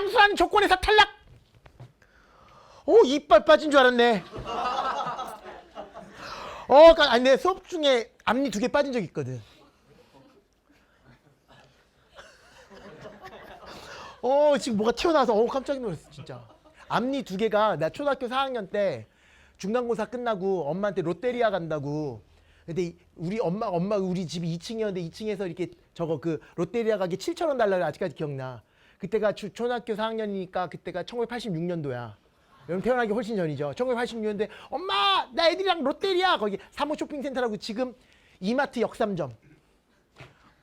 상수한 조건에서 탈락. 오 이빨 빠진 줄 알았네. 어, 그러니까 아니 내 수업 중에 앞니 두 개 빠진 적 있거든. 어 지금 뭐가 튀어나와서 어 깜짝 놀랐어 진짜. 앞니 두 개가 나 초등학교 4학년 때 중간고사 끝나고 엄마한테 롯데리아 간다고. 근데 이- 우리 엄마 엄마 우리 집이 2층이었는데 2층에서 이렇게 저거 그 롯데리아 가게 7천 원 달라고 아직까지 기억나. 그때가 주- 초등학교 4학년이니까 그때가 1986년도야. 여러분 태어나기 훨씬 전이죠. 1986년도에 엄마 나 애들이랑 롯데리아 거기 사모 쇼핑센터라고 지금 이마트 역삼점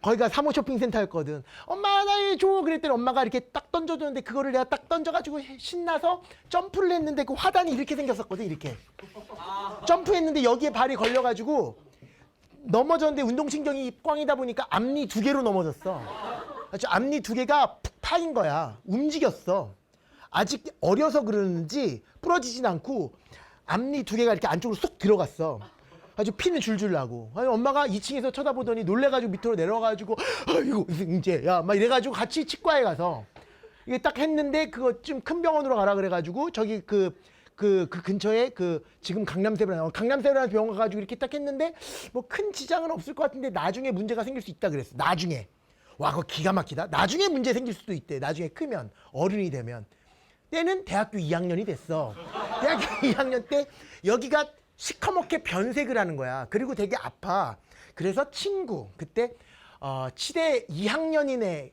거기가 사모 쇼핑센터였거든. 엄마 나줘 그랬더니 엄마가 이렇게 딱 던져줬는데 그거를 내가 딱 던져가지고 신나서 점프를 했는데 그 화단이 이렇게 생겼었거든 이렇게. 점프했는데 여기에 발이 걸려가지고 넘어졌는데 운동신경이 꽝이다 보니까 앞니 두 개로 넘어졌어. 아주 앞니 두 개가 푹 파인 거야. 움직였어. 아직 어려서 그러는지 부러지진 않고 앞니 두 개가 이렇게 안쪽으로 쏙 들어갔어. 아주 피는 줄줄 나고. 아니, 엄마가 2층에서 쳐다보더니 놀래가지고 밑으로 내려가지고 아이고 승재야 막 이래가지고 같이 치과에 가서 이게 딱 했는데 그거 좀 큰 병원으로 가라 그래가지고 저기 그 그 그 근처에 그 지금 강남세브란 강남세브란 병원 가가지고 이렇게 딱 했는데 뭐 큰 지장은 없을 것 같은데 나중에 문제가 생길 수 있다 그랬어. 나중에 와 그거 기가 막히다. 나중에 문제 생길 수도 있대. 나중에 크면 어른이 되면 때는 대학교 2학년이 됐어. 대학교 2학년 때 여기가 시커멓게 변색을 하는 거야. 그리고 되게 아파. 그래서 친구 그때 어, 치대 2학년이네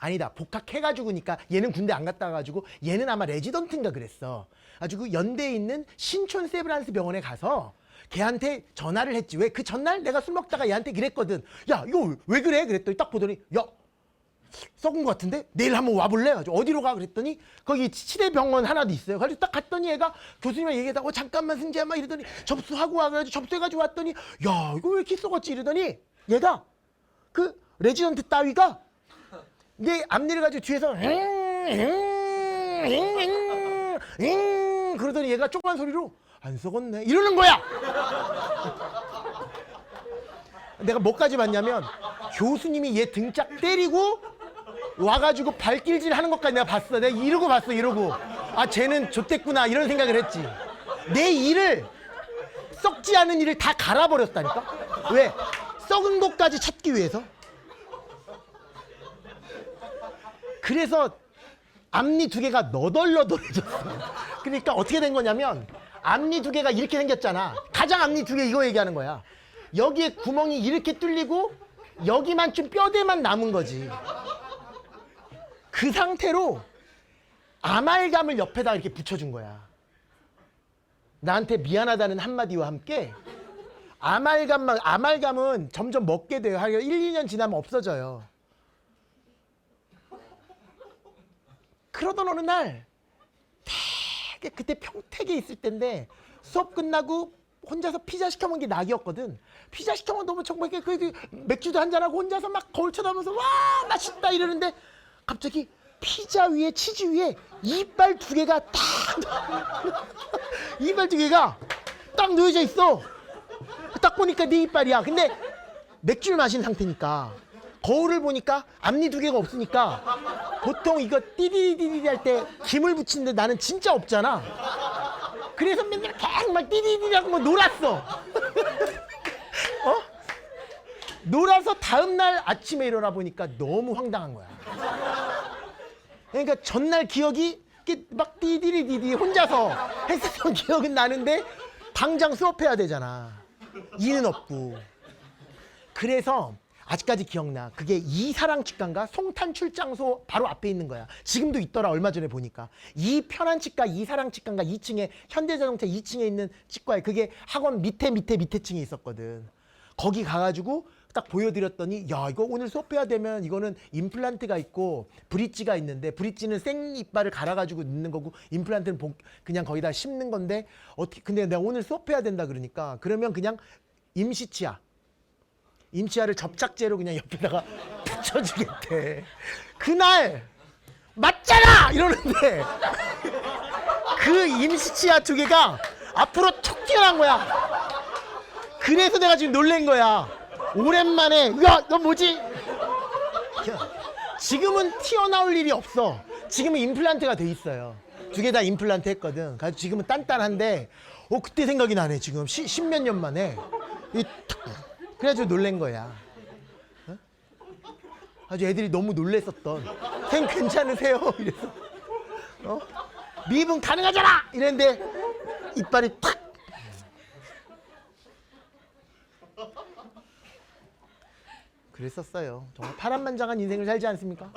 아니다 복학해가지고 니까 얘는 군대 안 갔다 와가지고 얘는 아마 레지던트인가 그랬어. 아주 그 연대에 있는 신촌 세브란스 병원에 가서 걔한테 전화를 했지. 왜 그 전날 내가 술 먹다가 얘한테 그랬거든. 야 이거 왜 그래? 그랬더니 딱 보더니 야 썩은 것 같은데 내일 한번 와볼래? 어디로 가? 그랬더니 거기 치대병원 하나도 있어요. 그래서 딱 갔더니 얘가 교수님이랑 얘기하다 어 잠깐만 승재야 막 이러더니 접수하고 와 그래가지고 접수해가지고 왔더니 야 이거 왜 이렇게 썩었지? 이러더니 얘가 그 레지던트 따위가 내 앞니를 가지고 뒤에서 응, 응, 응, 응, 그러더니 얘가 조그만 소리로 안 썩었네 이러는 거야. 내가 뭐까지 봤냐면 교수님이 얘 등짝 때리고 와가지고 발길질 하는 것까지 내가 봤어. 내가 이러고 봤어, 이러고. 아, 쟤는 좆됐구나, 이런 생각을 했지. 내 일을, 썩지 않은 일을 다 갈아버렸다니까? 왜? 썩은 것까지 찾기 위해서? 그래서 앞니 두 개가 너덜너덜해졌어. 그러니까 어떻게 된 거냐면 앞니 두 개가 이렇게 생겼잖아. 가장 앞니 두 개 이거 얘기하는 거야. 여기에 구멍이 이렇게 뚫리고 여기만 좀 뼈대만 남은 거지. 그 상태로 아말감을 옆에다 이렇게 붙여준 거야. 나한테 미안하다는 한마디와 함께 아말감만 아말감은 점점 먹게 돼요. 한 1, 2년 지나면 없어져요. 그러던 어느 날 되게 그때 평택에 있을 때인데 수업 끝나고 혼자서 피자 시켜 먹은 게 낙이었거든. 피자 시켜 먹으면 너무 정말 그, 그 맥주도 한잔 하고 혼자서 막 거울 쳐다보면서 와 맛있다 이러는데 갑자기 피자 위에 치즈 위에 이빨 두 개가 딱 이빨 두 개가 딱 놓여져 있어. 딱 보니까 네 이빨이야. 근데 맥주를 마신 상태니까 거울을 보니까 앞니 두 개가 없으니까 보통 이거 띠디디디 할 때 김을 붙이는데 나는 진짜 없잖아. 그래서 맨날 계속 막 띠디디디 하고 막 놀았어. 어? 놀아서 다음날 아침에 일어나 보니까 너무 황당한 거야. 그러니까 전날 기억이 막 띠디리디디 혼자서 했었던 기억은 나는데 당장 수업해야 되잖아. 이는 없고. 그래서 아직까지 기억나. 그게 이사랑 치과인가 송탄 출장소 바로 앞에 있는 거야. 지금도 있더라 얼마 전에 보니까. 이 편한 치과 이사랑 치과인가 2층에 현대자동차 2층에 있는 치과에 그게 학원 밑에 밑에 밑에 층에 있었거든. 거기 가가지고 딱 보여드렸더니 야 이거 오늘 수업해야 되면 이거는 임플란트가 있고 브릿지가 있는데 브릿지는 생 이빨을 갈아가지고 넣는 거고 임플란트는 복- 그냥 거기다 심는 건데 어떻게 근데 내가 오늘 수업해야 된다 그러니까 그러면 그냥 임시치아 임치아를 접착제로 그냥 옆에다가 붙여주겠대. 그날 맞잖아 이러는데 그 임시치아 두 개가 앞으로 툭 튀어나온 거야. 그래서 내가 지금 놀란 거야. 오랜만에 야 너 뭐지? 야, 지금은 튀어나올 일이 없어. 지금은 임플란트가 돼 있어요. 두 개다 임플란트 했거든. 그래서 지금은 단단한데, 어 그때 생각이 나네. 지금 시, 십몇 년 만에. 이 탁. 그래가지고 놀란 거야. 어? 아주 애들이 너무 놀랬었던. 생 괜찮으세요? 이래서. 어? 미분 가능하잖아! 이랬는데 이빨이 탁! 그랬었어요. 정말 파란만장한 인생을 살지 않습니까?